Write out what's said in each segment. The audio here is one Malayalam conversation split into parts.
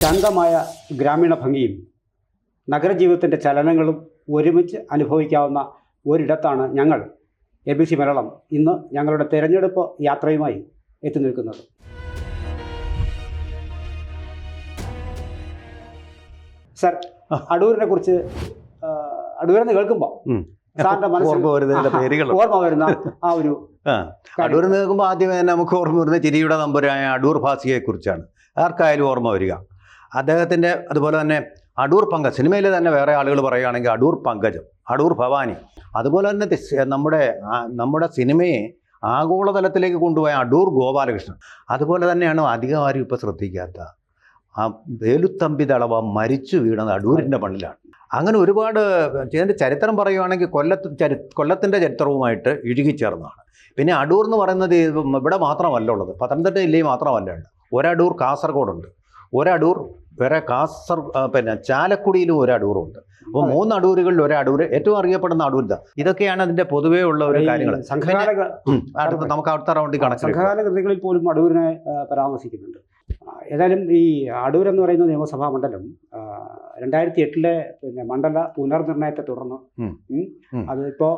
ശാന്തമായ ഗ്രാമീണ ഭംഗിയും നഗരജീവിതത്തിന്റെ ചലനങ്ങളും ഒരുമിച്ച് അനുഭവിക്കാവുന്ന ഒരിടത്താണ് ഞങ്ങൾ. എ ബി സി മലയാളം ഇന്ന് ഞങ്ങളുടെ തിരഞ്ഞെടുപ്പ് യാത്രയുമായി എത്തി നിൽക്കുന്നത്. സർ അടൂരിനെ കുറിച്ച് അടൂരെന്ന് കേൾക്കുമ്പോൾ. സാറിന്റെ മനസ്സിൽ ഓർമ്മ ആ, വരുന്ന ആ ഒരു അടൂർ നിൽക്കുമ്പോൾ ആദ്യമേ തന്നെ നമുക്ക് ഓർമ്മ വരുന്ന ചിരിയുടെ നമ്പുരായ അടൂർ ഭാസിയെ കുറിച്ചാണ് ആർക്കായാലും ഓർമ്മ വരിക. അദ്ദേഹത്തിന്റെ അതുപോലെ തന്നെ അടൂർ പങ്കജ് സിനിമയിൽ തന്നെ വേറെ ആളുകൾ പറയുകയാണെങ്കിൽ അടൂർ പങ്കജ് അടൂർ ഭവാനി അതുപോലെ തന്നെ നമ്മുടെ നമ്മുടെ സിനിമയെ ആഗോളതലത്തിലേക്ക് കൊണ്ടുപോയ അടൂർ ഗോപാലകൃഷ്ണൻ. അതുപോലെ തന്നെയാണ് അധികം ആരും ഇപ്പോൾ ശ്രദ്ധിക്കാത്ത ആ വേലുത്തമ്പി തളവ മരിച്ചു വീണത് അടൂരിന്റെ മണ്ണിലാണ്. അങ്ങനെ ഒരുപാട് ഇതിന്റെ ചരിത്രം പറയുകയാണെങ്കിൽ കൊല്ലത്ത് ചരി കൊല്ലത്തിന്റെ ചരിത്രവുമായിട്ട് ഇഴുകിച്ചേർന്നതാണ് പിന്നെ അടൂർ എന്ന് പറയുന്നത് ഇവിടെ മാത്രമല്ല ഉള്ളത്. പത്തനംതിട്ട ജില്ലയിൽ മാത്രമല്ല ഉണ്ട്. ഒരടൂർ കാസർഗോഡുണ്ട്. ഒരടൂർ വേറെ കാസർ പിന്നെ ചാലക്കുടിയിലും ഒരു അടൂറുണ്ട്. അപ്പോൾ മൂന്ന് അടൂരുകളിൽ ഒരു അടൂർ ഏറ്റവും അറിയപ്പെടുന്ന അടൂർ ഇതാ ഇതൊക്കെയാണ് അതിന്റെ പൊതുവേ ഉള്ള ഒരു കാര്യങ്ങൾ അടുത്ത നമുക്ക് അടുത്ത റൗണ്ടിൽ കണക്ട് കൃതികളിൽ പോലും അടൂരിനെ പരാമർശിക്കുന്നുണ്ട്. ഏതായാലും ഈ അടൂർ എന്ന് പറയുന്ന നിയമസഭാ മണ്ഡലം രണ്ടായിരത്തി എട്ടിലെ പിന്നെ മണ്ഡല പുനർനിർണയത്തെ തുടർന്ന്. അതിപ്പോ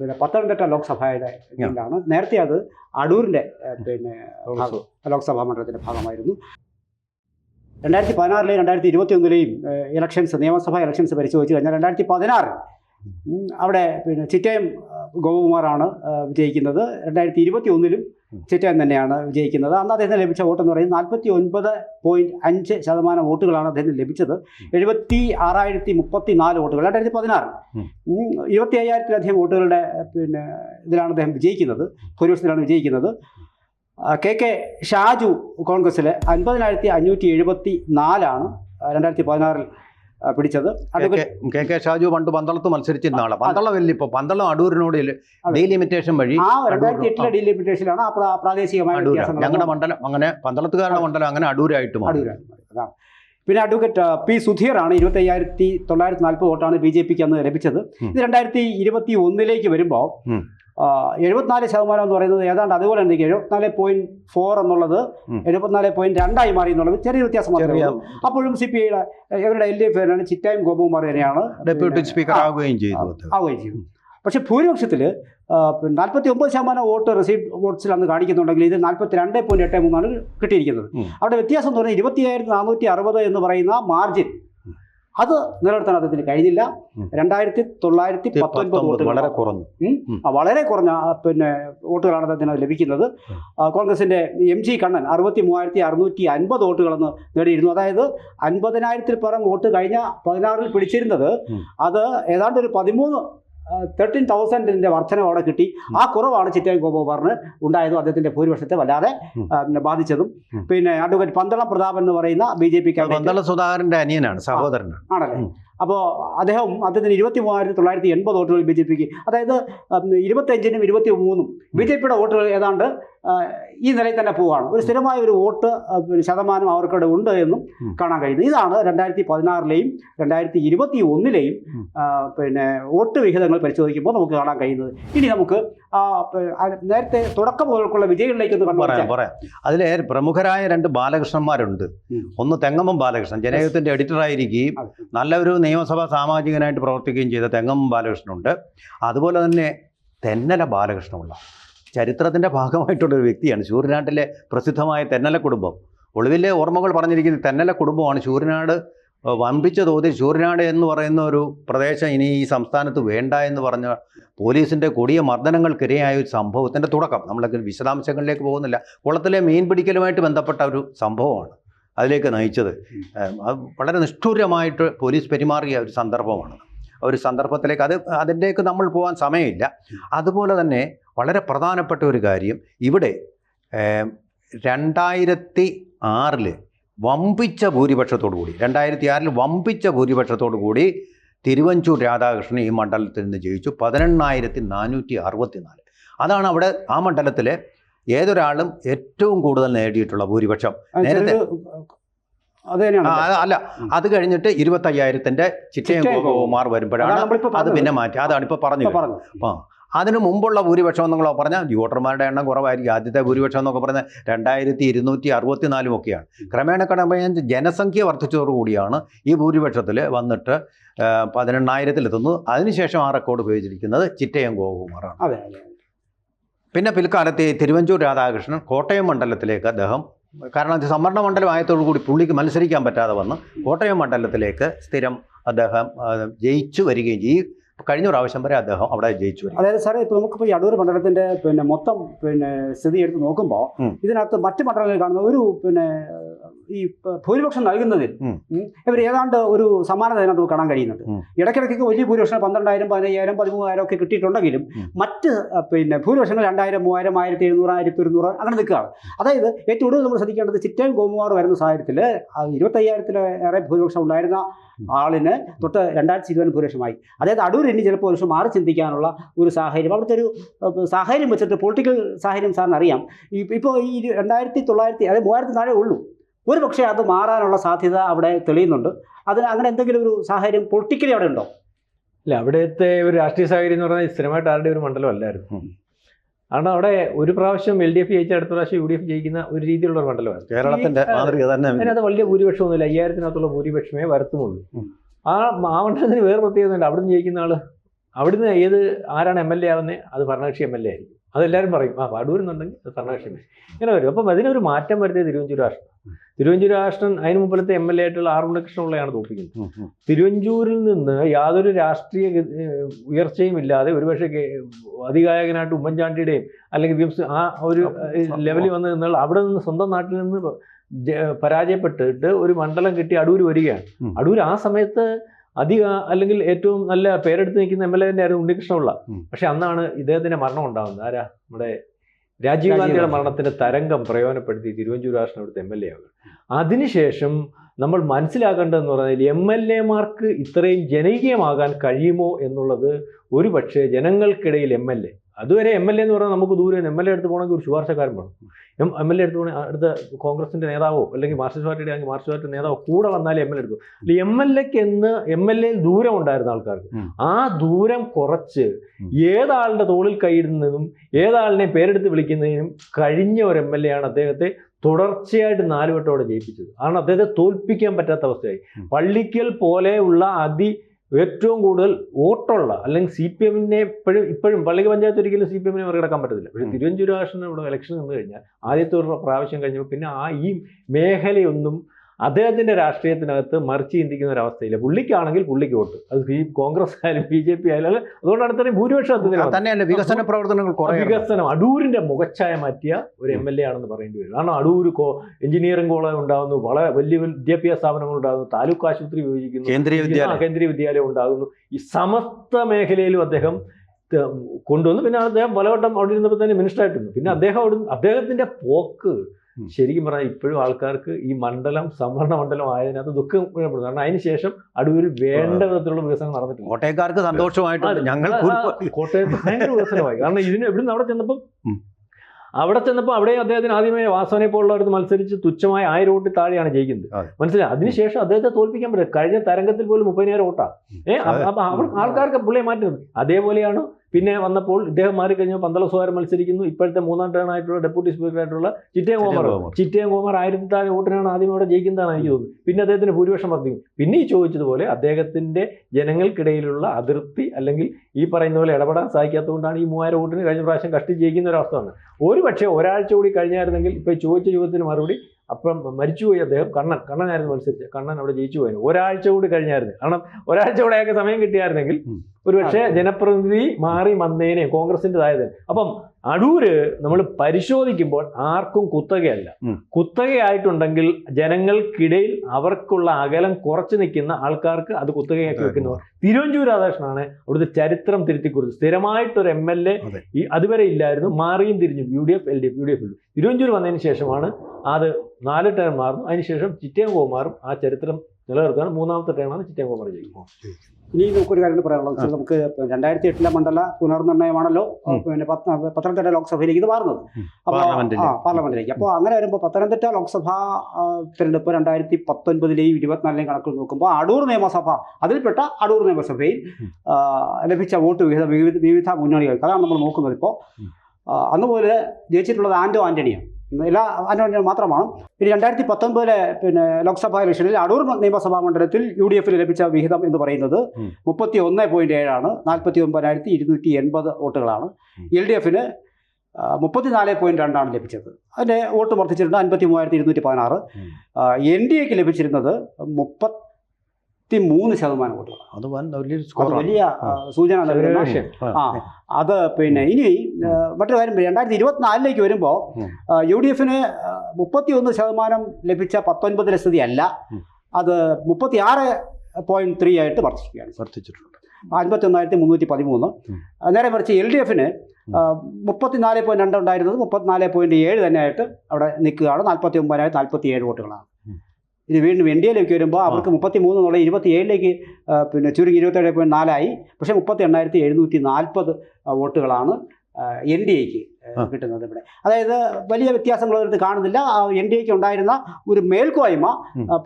പിന്നെ പത്തനംതിട്ട ലോക്സഭയുടെ ഇതിലാണ്. നേരത്തെ അത് അടൂരിന്റെ പിന്നെ ലോക്സഭാ മണ്ഡലത്തിന്റെ ഭാഗമായിരുന്നു. രണ്ടായിരത്തി പതിനാറിലെയും രണ്ടായിരത്തി ഇരുപത്തി ഒന്നിലെയും ഇലക്ഷൻസ് നിയമസഭാ ഇലക്ഷൻസ് പരിശോധിച്ച് കഴിഞ്ഞാൽ രണ്ടായിരത്തി പതിനാറ് അവിടെ പിന്നെ ചിറ്റയം ഗോപകുമാറാണ് വിജയിക്കുന്നത്. രണ്ടായിരത്തി ഇരുപത്തി ഒന്നിലും ചിറ്റയം തന്നെയാണ് വിജയിക്കുന്നത്. അന്ന് അദ്ദേഹത്തിന് ലഭിച്ച വോട്ട് എന്ന് പറയുന്നത് നാൽപ്പത്തി ഒൻപത് പോയിന്റ് അഞ്ച് ശതമാനം വോട്ടുകളാണ് അദ്ദേഹത്തിന് ലഭിച്ചത്. എഴുപത്തി ആറായിരത്തി മുപ്പത്തി നാല് വോട്ടുകൾ രണ്ടായിരത്തി പതിനാറ്. ഇരുപത്തി അയ്യായിരത്തിലധികം വോട്ടുകളുടെ പിന്നെ ഇതിലാണ് അദ്ദേഹം വിജയിക്കുന്നത്. ഭൂരിപക്ഷത്തിലാണ് വിജയിക്കുന്നത്. കെ കെ ഷാജു കോൺഗ്രസ്സിലെ അൻപതിനായിരത്തി അഞ്ഞൂറ്റി എഴുപത്തി നാലാണ് രണ്ടായിരത്തി പതിനാറിൽ പിടിച്ചത് കെ കെ- ഷാജു പണ്ട് പന്തളത്ത് മത്സരിച്ചിരുന്ന ആളാണ് പന്തളം വലിയ ഇപ്പോൾ പന്തളം അടൂരിനോട് ഡീലിമിറ്റേഷൻ വഴി ആ രണ്ടായിരത്തി എട്ടിലെ ഡീലിമിറ്റേഷനാണ് പ്രാദേശികമായ ഞങ്ങളുടെ മണ്ഡലം അങ്ങനെ പന്തളത്തുകാരുടെ മണ്ഡലം അങ്ങനെ അടൂരായിട്ട് അതാണ് പിന്നെ അഡ്വക്കേറ്റ് പി സുധീറാണ് ഇരുപത്തി അയ്യായിരത്തി തൊള്ളായിരത്തി നാൽപ്പത് വോട്ടാണ് ബി ജെ പിക്ക് അന്ന് ലഭിച്ചത്. ഇത് രണ്ടായിരത്തി ഇരുപത്തി ഒന്നിലേക്ക് വരുമ്പോൾ. എഴുപത്തിനാല് ശതമാനം എന്ന് പറയുന്നത് ഏതാണ്ട് അതുപോലെ തന്നെ എഴുപത്തിനാല് പോയിന്റ് ഫോർ എന്നുള്ളത്. എഴുപത്തിനാല് പോയിന്റ് രണ്ടായി മാറി എന്നുള്ളത് ചെറിയ വ്യത്യാസം മാത്രമേ അപ്പോഴും സി പി ഐയുടെ ഇവരുടെ എൽ ഡി എഫ് ചിറ്റായും ഗോപകുമാർ തന്നെയാണ് ഡെപ്യൂട്ടി സ്പീക്കർ ആവുകയും ചെയ്തു. ആവുകയും ചെയ്തു പക്ഷേ ഭൂരിപക്ഷത്തിൽ നാൽപ്പത്തി ഒമ്പത് ശതമാനം വോട്ട് റിസീവ് വോട്ട്സിൽ അന്ന് കാണിക്കുന്നുണ്ടെങ്കിൽ ഇത് നാൽപ്പത്തി രണ്ട് പോയിന്റ് എട്ട് മൂന്നാണ് കിട്ടിയിരിക്കുന്നത് അവിടെ വ്യത്യാസം എന്ന് പറഞ്ഞാൽ ഇരുപത്തി നാനൂറ്റി അറുപത് എന്ന് പറയുന്ന മാർജിൻ അത് നിലനിർത്താൻ അദ്ദേഹത്തിന് കഴിഞ്ഞില്ല. രണ്ടായിരത്തി തൊള്ളായിരത്തി പത്തൊൻപത് വോട്ടുകൾ വളരെ കുറഞ്ഞു. വളരെ കുറഞ്ഞ പിന്നെ വോട്ടുകളാണ് അദ്ദേഹത്തിന് ലഭിക്കുന്നത്. കോൺഗ്രസിന്റെ കോൺഗ്രസിന്റെ എം ജി കണ്ണൻ അറുപത്തി മൂവായിരത്തി അറുന്നൂറ്റി അൻപത് വോട്ടുകളെന്ന് നേടിയിരുന്നു. അതായത് അൻപതിനായിരത്തിൽ പരം വോട്ട് കഴിഞ്ഞ പതിനാറിൽ പിടിച്ചിരുന്നത് അത് ഏതാണ്ട് ഒരു പതിമൂന്ന് തേർട്ടീൻ തൗസൻഡിന്റെ വർധന അവിടെ കിട്ടി. ആ കുറവാണ് ചിറ്റായി ഗോപകുമാറിന് ഉണ്ടായതും അദ്ദേഹത്തിന്റെ ഭൂരിപക്ഷത്തെ വല്ലാതെ പിന്നെ ബാധിച്ചതും. പിന്നെ അഡ്വക്കേറ്റ് പന്തളം പ്രതാപൻ എന്ന് പറയുന്ന ബി ജെ പി പന്തള സുധാകരന്റെ അനിയനാണ് സഹോദരനാണ്. ആണല്ലേ? അപ്പോൾ അദ്ദേഹം അദ്ദേഹത്തിന് ഇരുപത്തി മൂവായിരത്തി തൊള്ളായിരത്തി എൺപത് വോട്ടുകൾ ബി ജെ പിക്ക്. അതായത് ഇരുപത്തഞ്ചിനും ഇരുപത്തി മൂന്നും ബി ജെ പിയുടെ വോട്ടുകൾ ഏതാണ്ട് ഈ നിലയിൽ തന്നെ പോവുകയാണ് ഒരു സ്ഥിരമായ ഒരു വോട്ട് ശതമാനം അവർക്കിടെ ഉണ്ട് എന്നും കാണാൻ കഴിയുന്നു. ഇതാണ് രണ്ടായിരത്തി പതിനാറിലെയും രണ്ടായിരത്തി ഇരുപത്തി ഒന്നിലെയും പിന്നെ വോട്ട് വിഹിതങ്ങൾ പരിശോധിക്കുമ്പോൾ നമുക്ക് കാണാൻ കഴിയുന്നത്. ഇനി നമുക്ക് നേരത്തെ തുടക്കം മുതൽക്കുള്ള വിജയികളിലേക്ക് ഒന്ന് പറയാം കണ്ടുപിടിച്ചാൽ അതിലെ പ്രമുഖരായ രണ്ട് ബാലകൃഷ്ണന്മാരുണ്ട്. ഒന്ന് തെങ്ങമ്മം ബാലകൃഷ്ണൻ. ജനയുഗത്തിന്റെ എഡിറ്ററായിരിക്കുകയും. നല്ലൊരു നിയമസഭാ സാമാജികനായിട്ട് പ്രവർത്തിക്കുകയും ചെയ്ത തെങ്ങമ്മം ബാലകൃഷ്ണനുണ്ട്. അതുപോലെ തന്നെ തെന്നല ബാലകൃഷ്ണമുള്ള ചരിത്രത്തിന്റെ ഭാഗമായിട്ടുള്ള ഒരു വ്യക്തിയാണ്. ശൂരനാട്ടിലെ പ്രസിദ്ധമായ തെന്നല കുടുംബം. ഒളിവിലെ ഓർമ്മകൾ പറഞ്ഞിരിക്കുന്ന തെന്നല കുടുംബമാണ്. ശൂരനാട് വമ്പിച്ച തോതിൽ ശൂരനാട് എന്ന് പറയുന്ന ഒരു പ്രദേശം ഇനി ഈ സംസ്ഥാനത്ത് വേണ്ട എന്ന് പറഞ്ഞ പോലീസിന്റെ കൊടിയ മർദ്ദനങ്ങൾക്കിരയായ ഒരു സംഭവത്തിന്റെ തുടക്കം. നമ്മളൊക്കെ വിശദാംശങ്ങളിലേക്ക് പോകുന്നില്ല. കുളത്തിലെ മീൻ പിടിക്കലുമായിട്ട് ബന്ധപ്പെട്ട ഒരു സംഭവമാണ് അതിലേക്ക് നയിച്ചത്. വളരെ നിഷ്ഠൂരമായിട്ട് പോലീസ് പെരുമാറിയ ഒരു സന്ദർഭമാണ്. ഒരു സന്ദർഭത്തിലേക്ക് അത് അതിന്റെയൊക്കെ നമ്മൾ പോകാൻ സമയമില്ല. അതുപോലെ തന്നെ വളരെ പ്രധാനപ്പെട്ട ഒരു കാര്യം ഇവിടെ രണ്ടായിരത്തി ആറിൽ വമ്പിച്ച ഭൂരിപക്ഷത്തോടു കൂടി രണ്ടായിരത്തി ആറിൽ വമ്പിച്ച ഭൂരിപക്ഷത്തോടു കൂടി തിരുവഞ്ചൂർ രാധാകൃഷ്ണൻ ഈ മണ്ഡലത്തിൽ നിന്ന് ജയിച്ചു. പതിനെണ്ണായിരത്തി നാനൂറ്റി അറുപത്തി നാല് അതാണ് അവിടെ ആ മണ്ഡലത്തിലെ ഏതൊരാളും ഏറ്റവും കൂടുതൽ നേടിയിട്ടുള്ള ഭൂരിപക്ഷം. നേരത്തെ- അത് തന്നെയാണ് അല്ല അത് കഴിഞ്ഞിട്ട് ഇരുപത്തയ്യായിരത്തിന്റെ അയ്യായിരത്തിന്റെ ചിറ്റയം ഗോപകുമാർ വരുമ്പോഴാണ് അത് പിന്നെ മാറ്റി. അതാണ് ഇപ്പൊ പറഞ്ഞു പറഞ്ഞു. ആ അതിന് മുമ്പുള്ള ഭൂരിപക്ഷം എന്നൊക്കെ പറഞ്ഞാൽ വോട്ടർമാരുടെ എണ്ണം കുറവായിരിക്കും. ആദ്യത്തെ ഭൂരിപക്ഷം എന്നൊക്കെ പറഞ്ഞാൽ രണ്ടായിരത്തി ഇരുന്നൂറ്റി അറുപത്തിനാലും ഒക്കെയാണ് ക്രമേണ ക്രമേണ ജനസംഖ്യ വർദ്ധിച്ചതോടുകൂടിയാണ് ഈ ഭൂരിപക്ഷത്തിൽ വന്നിട്ട് പതിനെണ്ണായിരത്തിലെത്തുന്നു അതിനുശേഷം ആ റെക്കോർഡ് ഉപയോഗിച്ചിരിക്കുന്നത് ചിറ്റയം ഗോകുമാറാണ് പിന്നെ പിൽക്കാലത്ത് തിരുവഞ്ചൂർ രാധാകൃഷ്ണൻ കോട്ടയം മണ്ഡലത്തിലേക്ക് അദ്ദേഹം കാരണം സംവരണ മണ്ഡലം ആയതോടു കൂടി പുള്ളിക്ക് മത്സരിക്കാൻ പറ്റാതെ വന്ന് കോട്ടയം മണ്ഡലത്തിലേക്ക് സ്ഥിരം അദ്ദേഹം ജയിച്ചു വരികയും ചെയ്യും. കഴിഞ്ഞ പ്രാവശ്യം വരെ അദ്ദേഹം അവിടെ ജയിച്ചു വരും അതായത് സാറേ ഇപ്പോൾ നമുക്കിപ്പോൾ ഈ അടൂർ മണ്ഡലത്തിന്റെ പിന്നെ മൊത്തം പിന്നെ സ്ഥിതി എടുത്ത് നോക്കുമ്പോൾ ഇതിനകത്ത് മറ്റു മണ്ഡലങ്ങളിൽ കാണുന്ന ഒരു പിന്നെ ഈ ഭൂരിപക്ഷം നൽകുന്നതിൽ ഇവർ ഏതാണ്ട് ഒരു സമാനത അതിനകത്ത് കാണാൻ കഴിയുന്നുണ്ട്. ഇടയ്ക്കിടയ്ക്ക് വലിയ ഭൂരിപക്ഷം പന്ത്രണ്ടായിരം പതിനയ്യായിരം പതിമൂവായിരം ഒക്കെ കിട്ടിയിട്ടുണ്ടെങ്കിലും. മറ്റ് പിന്നെ ഭൂരിപക്ഷങ്ങൾ രണ്ടായിരം മൂവായിരം ആയിരത്തി എഴുന്നൂറ് ആയിരത്തി ഒരുന്നൂറ് അങ്ങനെ നിൽക്കുകയാണ്. അതായത് ഏറ്റവും കൂടുതൽ നമ്മൾ ശ്രദ്ധിക്കേണ്ടത് ചിറ്റയും ഗോമുവാർ വരുന്ന സാഹചര്യത്തിൽ ഇരുപത്തയ്യായിരത്തിലേറെ ഭൂരിപക്ഷം ഉണ്ടായിരുന്ന ആളിന് തൊട്ട് രണ്ടായിരത്തി ഇരുപതിന് ഭൂരിപക്ഷമായി. അതായത് അടൂർ ഇനി ചിലപ്പോൾ ഒരു മാറി ചിന്തിക്കാനുള്ള ഒരു സാഹചര്യം അവിടുത്തെ ഒരു സാഹചര്യം വെച്ചിട്ട് പൊളിറ്റിക്കൽ സാഹചര്യം സാറിന് അറിയാം. ഇപ്പോൾ ഈ രണ്ടായിരത്തി തൊള്ളായിരത്തി അതായത് മൂവായിരത്തി താഴെ ഉള്ളൂ. ഒരു പക്ഷേ അത് മാറാനുള്ള സാധ്യത അവിടെ തെളിയുന്നുണ്ട്. അതിന് അങ്ങനെ എന്തെങ്കിലും ഒരു സാഹചര്യം പൊളിറ്റിക്കലി അവിടെ ഉണ്ടോ? അല്ല അവിടുത്തെ ഒരു രാഷ്ട്രീയ സാഹചര്യം എന്ന് പറഞ്ഞാൽ സ്ഥിരമായിട്ട് ആരുടെ ഒരു മണ്ഡലം അല്ലായിരുന്നു. കാരണം അവിടെ ഒരു പ്രാവശ്യം എൽ ഡി എഫ് ജയിച്ച അടുത്ത പ്രാവശ്യം യു ഡി എഫ് ജയിക്കുന്ന ഒരു രീതിയിലുള്ള ഒരു മണ്ഡലമാണ് കേരളത്തിന്റെ മാതൃക തന്നെ അതിനകത്ത് വലിയ ഭൂരിപക്ഷമൊന്നുമില്ല. അയ്യായിരത്തിനകത്തുള്ള ഭൂരിപക്ഷമേ വരത്തുമുള്ളൂ. ആ ആ മണ്ഡലത്തിന് വേറെ പ്രത്യേകത ഉണ്ട് അവിടുന്ന് ജയിക്കുന്ന ആൾ അവിടുന്ന് ഏത് ആരാണ് എം എൽ എ ആവുന്നത് അത് ഭരണകക്ഷി എം എൽ എ ആയിരിക്കും. അതെല്ലാവരും പറയും ആ പാടൂരുന്നുണ്ടെങ്കിൽ ഭരണകക്ഷി ഇങ്ങനെ വരും. അപ്പം അതിനൊരു മാറ്റം വരുത്തിയത് തിരുവഞ്ചൂർ രാഷ്ട്രം. തിരുവഞ്ചൂർ രാഷ്ട്രൻ അതിന് മുമ്പിലത്തെ എം എൽ എ ആയിട്ടുള്ള ആർ ഉണ്ണികൃഷ്ണപിള്ളയാണ് തോപ്പിക്കുന്നത്. തിരുവഞ്ചൂരിൽ നിന്ന് യാതൊരു രാഷ്ട്രീയ ഉയർച്ചയും ഇല്ലാതെ ഒരുപക്ഷെ അതികായകനായിട്ട് അധികായകനായിട്ട് ഉമ്മൻചാണ്ടിയുടെയും അല്ലെങ്കിൽ വിംസ് ആ ഒരു ലെവലിൽ വന്ന് നിന്നാൽ അവിടെ നിന്ന് സ്വന്തം നാട്ടിൽ നിന്ന് പരാജയപ്പെട്ടിട്ട് ഒരു മണ്ഡലം കിട്ടി അടൂർ വരികയാണ്. അടൂർ ആ സമയത്ത് അധിക അല്ലെങ്കിൽ ഏറ്റവും നല്ല പേരെടുത്ത് നിൽക്കുന്ന എം എൽ എ തന്നെയായിരുന്നു ഉണ്ണികൃഷ്ണപിള്ള. പക്ഷെ അന്നാണ് ഇദ്ദേഹത്തിന്റെ മരണം ഉണ്ടാകുന്നത്. ആരാ? നമ്മുടെ രാജീവ് ഗാന്ധിയുടെ മരണത്തിന്റെ തരംഗം പ്രയോജനപ്പെടുത്തി തിരുവഞ്ചൂർ രാഷ്ട്രം അവിടുത്തെ എം എൽ എ ആവുക അതിനുശേഷം നമ്മൾ മനസ്സിലാക്കേണ്ടതെന്ന് പറഞ്ഞാൽ എം എൽ എമാർക്ക് ഇത്രയും ജനകീയമാകാൻ കഴിയുമോ എന്നുള്ളത് ഒരു പക്ഷേ ജനങ്ങൾക്കിടയിൽ എം എൽ എ അതുവരെ എം എൽ എ എന്ന് പറഞ്ഞാൽ നമുക്ക് ദൂരെ എം എൽ എ എടുത്ത് പോകണമെങ്കിൽ ഒരു ശുപാർശക്കാരൻ വേണം. എം എം എൽ എ എടുത്ത് പോകണമെങ്കിൽ അടുത്ത കോൺഗ്രസിന്റെ നേതാവോ അല്ലെങ്കിൽ മാർക്സിസ്റ്റ് പാർട്ടിയുടെ ആണെങ്കിൽ മാർക്സിസ്റ്റ് പാർട്ടി നേതാവോ കൂടെ വന്നാലേ എം എൽ എ എടുക്കും. എം എൽ എക്ക് എന്ന് എം എൽ എയിൽ ദൂരം ഉണ്ടായിരുന്ന ആൾക്കാർക്ക്. ആ ദൂരം കുറച്ച്. ഏതാളുടെ തോളിൽ കൈയിടുന്നതും ഏതാളിനെ പേരെടുത്ത് വിളിക്കുന്നതിനും കഴിഞ്ഞ ഒരു എം എൽ എ ആണ് അദ്ദേഹത്തെ തുടർച്ചയായിട്ട് നാലുവട്ടോടെ ജയിപ്പിച്ചത്. കാരണം അദ്ദേഹത്തെ തോൽപ്പിക്കാൻ പറ്റാത്ത അവസ്ഥയായി. പള്ളിക്കൽ പോലെയുള്ള അതി ഏറ്റവും കൂടുതൽ വോട്ടുള്ള അല്ലെങ്കിൽ സി പി എമ്മിനെ ഇപ്പോഴും ഇപ്പോഴും പള്ളിക പഞ്ചായത്ത് ഒരിക്കലും സി പി എമ്മിനെ മറികടക്കാൻ പറ്റത്തില്ല. പക്ഷേ രാഷ്ട്രന് ഇവിടെ ഇലക്ഷൻ നിന്ന് കഴിഞ്ഞാൽ ആദ്യത്തെ ഒരു പ്രാവശ്യം കഴിഞ്ഞപ്പോൾ പിന്നെ ആ ഈ മേഖലയൊന്നും അദ്ദേഹത്തിന്റെ രാഷ്ട്രീയത്തിനകത്ത് മറിച്ച് ചിന്തിക്കുന്ന ഒരു അവസ്ഥയില്ല. പുള്ളിക്കാണെങ്കിൽ പുള്ളിക്ക് വോട്ട്. അത് ഈ കോൺഗ്രസ് ആയാലും ബി ജെ പി ആയാലും അതുകൊണ്ടാണ് ഇത്രയും ഭൂരിപക്ഷം. തന്നെയല്ല വികസന പ്രവർത്തനങ്ങൾ വികസനം അടൂരിന്റെ മുഖച്ഛായ മാറ്റിയ ഒരു എം എൽ എ ആണെന്ന് പറയേണ്ടി വരും. കാരണം അടൂർ കോ എഞ്ചിനീയറിംഗ് കോളേജ് ഉണ്ടാകുന്നു വളരെ വലിയ വലിയ വിദ്യാഭ്യാസ സ്ഥാപനങ്ങൾ ഉണ്ടാകുന്നു താലൂക്ക് ആശുപത്രി വിഭജിക്കുന്നു കേന്ദ്രീയ വിദ്യാലയം. കേന്ദ്രീയ വിദ്യാലയം ഉണ്ടാകുന്നു. ഈ സമസ്ത മേഖലയിലും അദ്ദേഹം കൊണ്ടുവന്നു. പിന്നെ അദ്ദേഹം പലവട്ടം അവിടെ ഇരുന്നപ്പോൾ തന്നെ മിനിസ്റ്റർ ആയിട്ടുണ്ട് പിന്നെ അദ്ദേഹം അവിടുന്ന് അദ്ദേഹത്തിന്റെ പോക്ക്. ശരിക്കും പറഞ്ഞാൽ ഇപ്പോഴും ആൾക്കാർക്ക് ഈ മണ്ഡലം സംവരണ മണ്ഡലം ആയതിനകത്ത് ദുഃഖം വീഴപ്പെടുന്നു കാരണം അതിനുശേഷം ശേഷം അടൂരിൽ വേണ്ട വിധത്തിലുള്ള വികസനം നടന്നിട്ടില്ല. കോട്ടയക്കാർക്ക് സന്തോഷമായിട്ടുണ്ട് ഞങ്ങൾ കോട്ടയത്ത് ഭയങ്കര വികസനമായി. കാരണം ഇതിന് എവിടുന്ന് അവിടെ ചെന്നപ്പം. അവിടെ ചെന്നപ്പോൾ അവിടെ അദ്ദേഹത്തിന് ആദ്യമേ വാസവനെ പോലുള്ളവർക്ക് മത്സരിച്ച് തുച്ഛമായ ആയിരം വോട്ടിൽ താഴെയാണ് ജയിക്കുന്നത്. മനസ്സിലായി? അതിനുശേഷം അദ്ദേഹത്തെ തോൽപ്പിക്കാൻ പറ്റില്ല. കഴിഞ്ഞ തരംഗത്തിൽ പോലും മുപ്പതിനായിരം വോട്ടാണ് ഏഹ് അപ്പൊ ആൾക്കാർക്ക് പുള്ളിയെ മാറ്റുന്നത് അതേപോലെയാണ് പിന്നെ വന്നപ്പോൾ ഇദ്ദേഹം മാറിക്കഴിഞ്ഞാൽ പന്തള സ്വകാര്യം മത്സരിക്കുന്നു. ഇപ്പോഴത്തെ മൂന്നാം ടേൺ ആയിട്ടുള്ള ഡെപ്യൂട്ടി സ്പീക്കർ ആയിട്ടുള്ള ചിറ്റയം കോമർ. ചിറ്റയം കോമർ ആയിരത്തി താഴെ വോട്ടിനാണ് ആദ്യം അവിടെ ജയിക്കുന്നതാണ് എനിക്ക് തോന്നുന്നത്. പിന്നെ അദ്ദേഹത്തിന് ഭൂരിപക്ഷം വർദ്ധിക്കും. പിന്നെ ഈ ചോദിച്ചതുപോലെ അദ്ദേഹത്തിന്റെ ജനങ്ങൾക്കിടയിലുള്ള അതിർത്തി അല്ലെങ്കിൽ ഈ പറയുന്ന പോലെ ഇടപെടാൻ സാധിക്കാത്തതുകൊണ്ടാണ് ഈ മൂവായിരം വോട്ടിന് കഴിഞ്ഞ പ്രാവശ്യം കഷ്ടി ജയിക്കുന്ന ഒരു അവസ്ഥ വന്നത്. ഒരു പക്ഷേ ഒരാഴ്ച കൂടി കഴിഞ്ഞായിരുന്നെങ്കിൽ ഇപ്പൊ ഈ ചോദിച്ച ചോദ്യത്തിന് മറുപടി അപ്പം മരിച്ചുപോയി അദ്ദേഹം. കണ്ണൻ കണ്ണനായിരുന്നു മത്സരിച്ച് കണ്ണൻ അവിടെ ജയിച്ചു പോയിരുന്നു. ഒരാഴ്ച കൂടി കഴിഞ്ഞായിരുന്നു. കാരണം ഒരാഴ്ച കൂടെ അയാൾക്ക് സമയം കിട്ടിയായിരുന്നെങ്കിൽ. ഒരുപക്ഷെ ജനപ്രതിനിധി മാറി വന്നേനെ കോൺഗ്രസിന്റെതായത്. അപ്പം അടൂര് നമ്മൾ പരിശോധിക്കുമ്പോൾ ആർക്കും കുത്തകയല്ല. കുത്തകയായിട്ടുണ്ടെങ്കിൽ ജനങ്ങൾക്കിടയിൽ അവർക്കുള്ള അകലം കുറച്ച് നിൽക്കുന്ന ആൾക്കാർക്ക് അത് കുത്തകയാക്കി വെക്കുന്നവർ തിരുവഞ്ചൂർ രാധാകൃഷ്ണനാണ് അവിടുത്തെ ചരിത്രം തിരുത്തിക്കുറിച്ച് സ്ഥിരമായിട്ടൊരു എം എൽ എ അതുവരെ ഇല്ലായിരുന്നു. മാറിയും തിരിഞ്ഞു. U D F L D F U D F Thiruvanchoor വന്നതിന് ശേഷമാണ് അത് നാല് ടേം മാറും. അതിനുശേഷം ചിറ്റയംകോവ് മാറും. ആ ചരിത്രം നിലനിർത്തുകയാണ് മൂന്നാമത്തെ ടേമാണ് ചിറ്റയംകോവ് മാറി ജയിക്കും. ഇനി നമുക്കൊരു കാര്യം പറയാനുള്ളത്. നമുക്ക് രണ്ടായിരത്തി എട്ടിലെ മണ്ഡല പുനർനിർണയമാണല്ലോ. ഉം. പിന്നെ പത്ത- പത്തനംതിട്ട ലോക്സഭയിലേക്ക് ഇത് മാറുന്നത്. അപ്പോൾ പാർലമെന്റിലേക്ക്. ആ പാർലമെന്റിലേക്ക്. അപ്പോൾ അങ്ങനെ വരുമ്പോൾ പത്തനംതിട്ട ലോക്സഭാ തിരഞ്ഞെടുപ്പ് രണ്ടായിരത്തി പത്തൊൻപതിലെയും ഇരുപത്തിനാലിലെയും കണക്കിൽ നോക്കുമ്പോൾ അടൂർ നിയമസഭ അതിൽപ്പെട്ട അടൂർ നിയമസഭയിൽ ലഭിച്ച വോട്ട് വിഹിതം വിവിധ വിവിധ മുന്നണികൾക്ക്. അതാണ് നമ്മൾ നോക്കുന്നത് ഇപ്പോൾ അന്നുപോലെ അന്ന് ജയിച്ചിട്ടുള്ളത് ആൻഡോ ആന്റണിയാണ്. എല്ലാ ആന്റണി മാത്രമാണ്. പിന്നെ രണ്ടായിരത്തി പത്തൊൻപതിലെ പിന്നെ ലോക്സഭാ ഇലക്ഷനിൽ അടൂർ നിയമസഭാ മണ്ഡലത്തിൽ യു ഡി എഫിൽ ലഭിച്ച വിഹിതം എന്ന് പറയുന്നത്. മുപ്പത്തി ഒന്ന് പോയിന്റ് ഏഴാണ്. നാൽപ്പത്തി ഒമ്പതിനായിരത്തി ഇരുന്നൂറ്റി എൺപത് വോട്ടുകളാണ്. എൽ ഡി എഫിന് മുപ്പത്തിനാല് പോയിന്റ് രണ്ടാണ് ലഭിച്ചത്. അതിന്റെ വോട്ട് വർദ്ധിച്ചിരുന്നത് അൻപത്തി മൂവായിരത്തി ഇരുന്നൂറ്റി പതിനാറ് എൻ ഡി എക്ക് ലഭിച്ചിരുന്നത് മുപ്പത്തി മൂന്ന് ശതമാനം വോട്ടുകൾ അത് വലിയൊരു വലിയ സൂചന നൽകുന്ന വിഷയം. ആ. അത് പിന്നെ ഇനി മറ്റൊരു കാര്യം രണ്ടായിരത്തി ഇരുപത്തിനാലിലേക്ക് വരുമ്പോൾ. യു ഡി എഫിന് മുപ്പത്തി ഒന്ന് ശതമാനം ലഭിച്ച പത്തൊൻപതിലെ സ്ഥിതി അല്ല. അത് മുപ്പത്തി ആറ് പോയിന്റ് ത്രീ ആയിട്ട് വർദ്ധിക്കുകയാണ് വർദ്ധിച്ചിട്ടുണ്ട്. അൻപത്തി ഒന്നായിരത്തി മുന്നൂറ്റി പതിമൂന്ന് നേരെ മറിച്ച് എൽ ഡി എഫിന് മുപ്പത്തിനാല് പോയിന്റ് രണ്ട് ഉണ്ടായിരുന്നത് മുപ്പത്തിനാല് പോയിന്റ് ഏഴ് തന്നെയായിട്ട് അവിടെ നിൽക്കുകയാണ്. നാൽപ്പത്തി ഒമ്പതിനായിരത്തി നാൽപ്പത്തി ഏഴ് വോട്ടുകളാണ്. ഇത് വീണ്ടും എൻ ഡി എയിലേക്ക് വരുമ്പോൾ അവർക്ക് മുപ്പത്തി മൂന്ന് എന്നുള്ള ഇരുപത്തി ഏഴിലേക്ക് പിന്നെ ചുരുങ്ങി ഇരുപത്തേഴ് പോയിന്റ് നാലായി. പക്ഷേ മുപ്പത്തി എണ്ണായിരത്തി എഴുന്നൂറ്റി നാൽപ്പത് വോട്ടുകളാണ് എൻ ഡി എക്ക് കിട്ടുന്നത് ഇവിടെ. അതായത് വലിയ വ്യത്യാസങ്ങൾ അതിനകത്ത് കാണുന്നില്ല. എൻ ഡി എക്ക് ഉണ്ടായിരുന്ന ഒരു മേൽക്കോയ്മ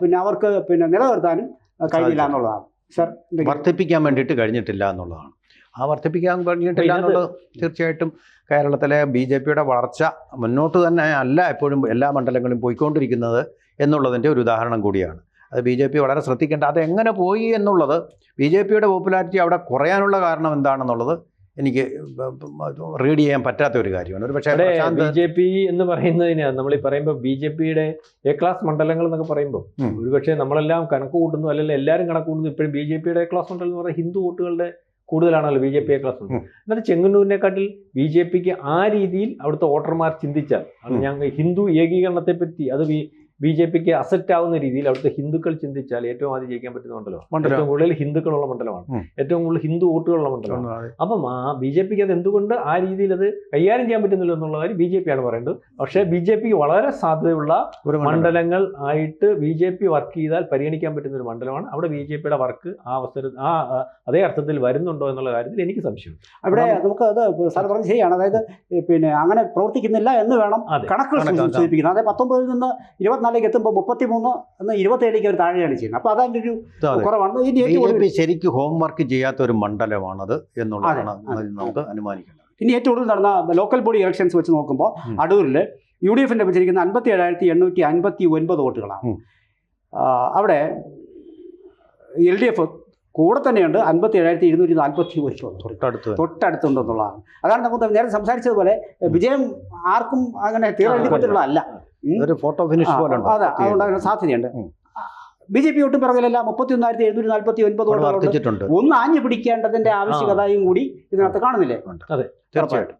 പിന്നെ അവർക്ക് പിന്നെ നിലനിർത്താനും കഴിഞ്ഞില്ല എന്നുള്ളതാണ്. സർ? വർദ്ധിപ്പിക്കാൻ വേണ്ടിയിട്ട് കഴിഞ്ഞിട്ടില്ല എന്നുള്ളതാണ്. ആ വർദ്ധിപ്പിക്കാൻ കഴിഞ്ഞിട്ടില്ല എന്നുള്ളത് തീർച്ചയായിട്ടും കേരളത്തിലെ ബി ജെ പിയുടെ വളർച്ച മുന്നോട്ട് തന്നെ അല്ല എപ്പോഴും എല്ലാ മണ്ഡലങ്ങളിലും പോയിക്കൊണ്ടിരിക്കുന്നത്. എന്നുള്ളതിന്റെ ഒരു ഉദാഹരണം കൂടിയാണ്. അത് ബി ജെ പി വളരെ ശ്രദ്ധിക്കേണ്ട. അത് എങ്ങനെ പോയി എന്നുള്ളത് ബി ജെ പിയുടെ പോപ്പുലാരിറ്റി അവിടെ കുറയാനുള്ള കാരണം എന്താണെന്നുള്ളത് എനിക്ക് റീഡ് ചെയ്യാൻ പറ്റാത്ത ഒരു കാര്യമാണ്. ഒരു പക്ഷേ ബി ജെ പി എന്ന് പറയുന്നതിന് നമ്മൾ ഈ പറയുമ്പോൾ ബി ജെ പിയുടെ എ ക്ലാസ് മണ്ഡലങ്ങൾ എന്നൊക്കെ പറയുമ്പോൾ ഒരു പക്ഷേ നമ്മളെല്ലാം കണക്ക് കൂട്ടുന്നു അല്ലെങ്കിൽ എല്ലാവരും കണക്ക് കൂട്ടുന്നു ഇപ്പോഴും ബി ജെ പിയുടെ എ ക്ലാസ് മണ്ഡലം എന്ന് പറയുന്നത് ഹിന്ദു വോട്ടുകളുടെ കൂടുതലാണല്ലോ B J P A class ഉണ്ട് മണ്ഡലം എന്നാൽ ചെങ്ങന്നൂരിനെക്കാട്ടിൽ ബി ജെ പിക്ക് ആ രീതിയിൽ അവിടുത്തെ വോട്ടർമാർ ചിന്തിച്ചാൽ ഞാൻ ഞങ്ങൾ ഹിന്ദു ഏകീകരണത്തെ പറ്റി അത് ബി ജെ പിക്ക് അസെറ്റ് ആവുന്ന രീതിയിൽ അവിടുത്തെ ഹിന്ദുക്കൾ ചിന്തിച്ചാൽ ഏറ്റവും ആദ്യം ജയിക്കാൻ പറ്റുന്ന മണ്ഡലം. ഏറ്റവും കൂടുതൽ ഹിന്ദുക്കളുള്ള മണ്ഡലമാണ്. ഏറ്റവും കൂടുതൽ ഹിന്ദു വോട്ടുകളുള്ള മണ്ഡലമാണ്. അപ്പം ആ ബി ജെ പിക്ക് അത് എന്തുകൊണ്ട് ആ രീതിയിൽ അത് കൈകാര്യം ചെയ്യാൻ പറ്റുന്നില്ല എന്നുള്ള കാര്യം ബി ജെ പി ആണ് പറയുന്നത് പക്ഷേ ബി ജെ പിക്ക് വളരെ സാധ്യതയുള്ള ഒരു മണ്ഡലങ്ങൾ ആയിട്ട് ബി ജെ പി വർക്ക് ചെയ്താൽ പരിഗണിക്കാൻ പറ്റുന്ന ഒരു മണ്ഡലമാണ്. അവിടെ ബി ജെ പിയുടെ വർക്ക് ആ അവസര ആ അതേ അർത്ഥത്തിൽ വരുന്നുണ്ടോ എന്നുള്ള കാര്യത്തിൽ എനിക്ക് സംശയം അവിടെ നമുക്ക് അത് സാർ പറഞ്ഞത് ശരിയാണ്. അതായത് പിന്നെ അങ്ങനെ പ്രവർത്തിക്കുന്നില്ല എന്ന് വേണം അതെ. കണക്കുകൾ. സൂചിപ്പിക്കുന്നത്. അതായത് പത്തൊമ്പതിൽ നിന്ന് ഇരുപത്തിനാലിലേക്ക് എത്തുമ്പോൾ മുപ്പത്തി മൂന്ന് എന്ന് ഇരുപത്തേഴിലേക്ക് അവർ താഴെയാണ് ചെയ്യുന്നത്. അപ്പോൾ അതിന്റെ ഒരു കുറവാണ്. ജെ കൂടുതൽ ശരിക്കും ഹോംവർക്ക് ചെയ്യാത്ത ഒരു മണ്ഡലമാണത് എന്നുള്ളതാണ്. നമുക്ക് അനുമാനിക്കേണ്ടത്. ഇനി ഏറ്റവും കൂടുതൽ നടന്ന ലോക്കൽ ബോഡി ഇലക്ഷൻസ് വെച്ച് നോക്കുമ്പോൾ. അടൂരിൽ യു ഡി എഫിന് ലഭിച്ചിരിക്കുന്ന അൻപത്തി ഏഴായിരത്തി എണ്ണൂറ്റി അൻപത്തി ഒൻപത് വോട്ടുകളാണ് അവിടെ എൽ ഡി എഫ് കൂടെ തന്നെയുണ്ട് അൻപത്തി ഏഴായിരത്തി ഇരുന്നൂറ്റി നാൽപ്പത്തി ഒരു തൊട്ടടുത്ത് തൊട്ടടുത്തുണ്ടെന്നുള്ളതാണ്. അതാണ് നമുക്ക് നേരെ സംസാരിച്ചതുപോലെ വിജയം ആർക്കും അങ്ങനെ തീർച്ചയായിട്ടുള്ളതല്ല. ഒരു ഫോട്ടോ ഫിനിഷ് പോലെ ഉണ്ട് അതെ അങ്ങനെ സാധ്യതയുണ്ട്. ബി ജെ പി ഒട്ടും പിറകിലല്ല മുപ്പത്തി ഒന്നായിരത്തി എഴുന്നൂറ്റി നാൽപ്പത്തി ഒൻപത് വോട്ടുകളുണ്ട് ഒന്ന് ആഞ്ഞു പിടിക്കേണ്ടതിന്റെ ആവശ്യകതയും കൂടി ഇതിനകത്ത് കാണുന്നില്ലേ? അതെ. തീർച്ചയായിട്ടും.